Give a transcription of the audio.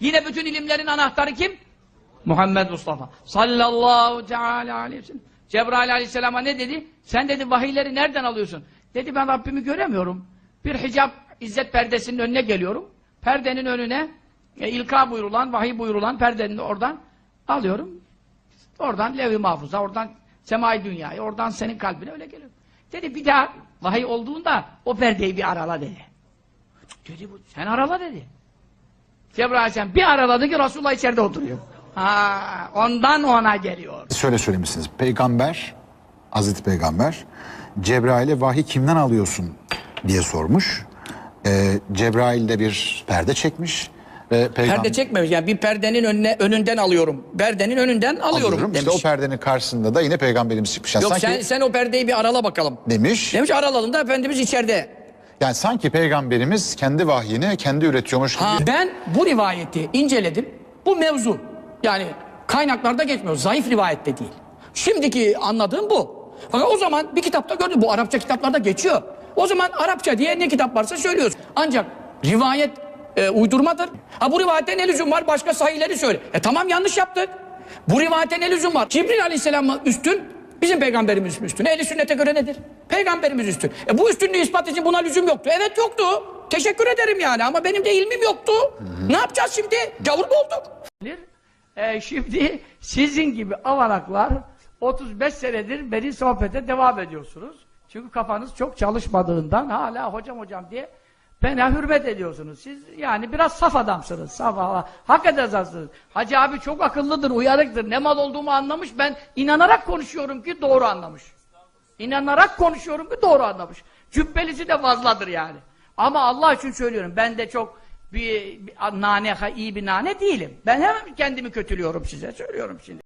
Yine bütün ilimlerin anahtarı kim? Muhammed Mustafa. Sallallahu teala aleyhi ve sellem. Cebrail aleyhisselama ne dedi? Sen dedi vahiyleri nereden alıyorsun? Dedi ben Rabbimi göremiyorum. Bir hicap izzet perdesinin önüne geliyorum. Perdenin önüne e, ilka buyurulan, vahiy buyurulan perdenin oradan alıyorum. Oradan lev-i mahfuza, oradan semai dünyaya, oradan senin kalbine öyle geliyor. Dedi bir daha vahiy olduğunda o perdeyi bir arala dedi. Dedi bu sen arala dedi. Cebrail Aleyhisselam bir araladı ki Resulullah içeride oturuyor. Ha, ondan ona geliyor. Şöyle söylemişsiniz. Peygamber, Hazreti Peygamber Cebrail'e vahiy kimden alıyorsun diye sormuş. Ee, Cebrail de bir perde çekmiş. Ve peygamber Perde çekmemiş. Yani bir perdenin önüne önünden alıyorum. Perdenin önünden alıyorum, alıyorum. demiş. İşte o perdenin karşısında da yine peygamberimiz çıkmış. Yani Yok sanki sen, sen o perdeyi bir arala bakalım. demiş. Demiş aralalım da Efendimiz içeride. Yani sanki peygamberimiz kendi vahyini kendi üretiyormuş gibi. Ha, ben bu rivayeti inceledim. Bu mevzu. Yani kaynaklarda geçmiyor. Zayıf rivayette değil. Şimdiki anladığım bu. Fakat o zaman bir kitapta gördüm. Bu Arapça kitaplarda geçiyor. O zaman Arapça diye ne kitap varsa söylüyoruz. Ancak rivayet e, uydurmadır. Ha bu rivayette ne lüzum var? Başka sahihleri söyle. E tamam yanlış yaptık. Bu rivayete ne lüzum var? Cibril Aleyhisselam üstün? Bizim peygamberimiz mi üstün? Ehli sünnete göre nedir? Peygamberimiz üstün. E bu üstünlüğü ispat için buna lüzum yoktu. Evet yoktu. Teşekkür ederim yani ama benim de ilmim yoktu. Ne yapacağız şimdi? Gavur mu olduk? Ee, şimdi sizin gibi avalaklar 35 senedir beni sohbete devam ediyorsunuz. Çünkü kafanız çok çalışmadığından hala hocam hocam diye bana hürmet ediyorsunuz. Siz yani biraz saf adamsınız. Saf Allah. Hak edersiniz. Hacı abi çok akıllıdır, uyarıktır. Ne mal olduğumu anlamış. Ben inanarak konuşuyorum ki doğru anlamış. İnanarak konuşuyorum ki doğru anlamış. Cübbelisi de fazladır yani. Ama Allah için söylüyorum. Ben de çok bir, bir nane, iyi bir nane değilim. Ben hemen kendimi kötülüyorum size. Söylüyorum şimdi.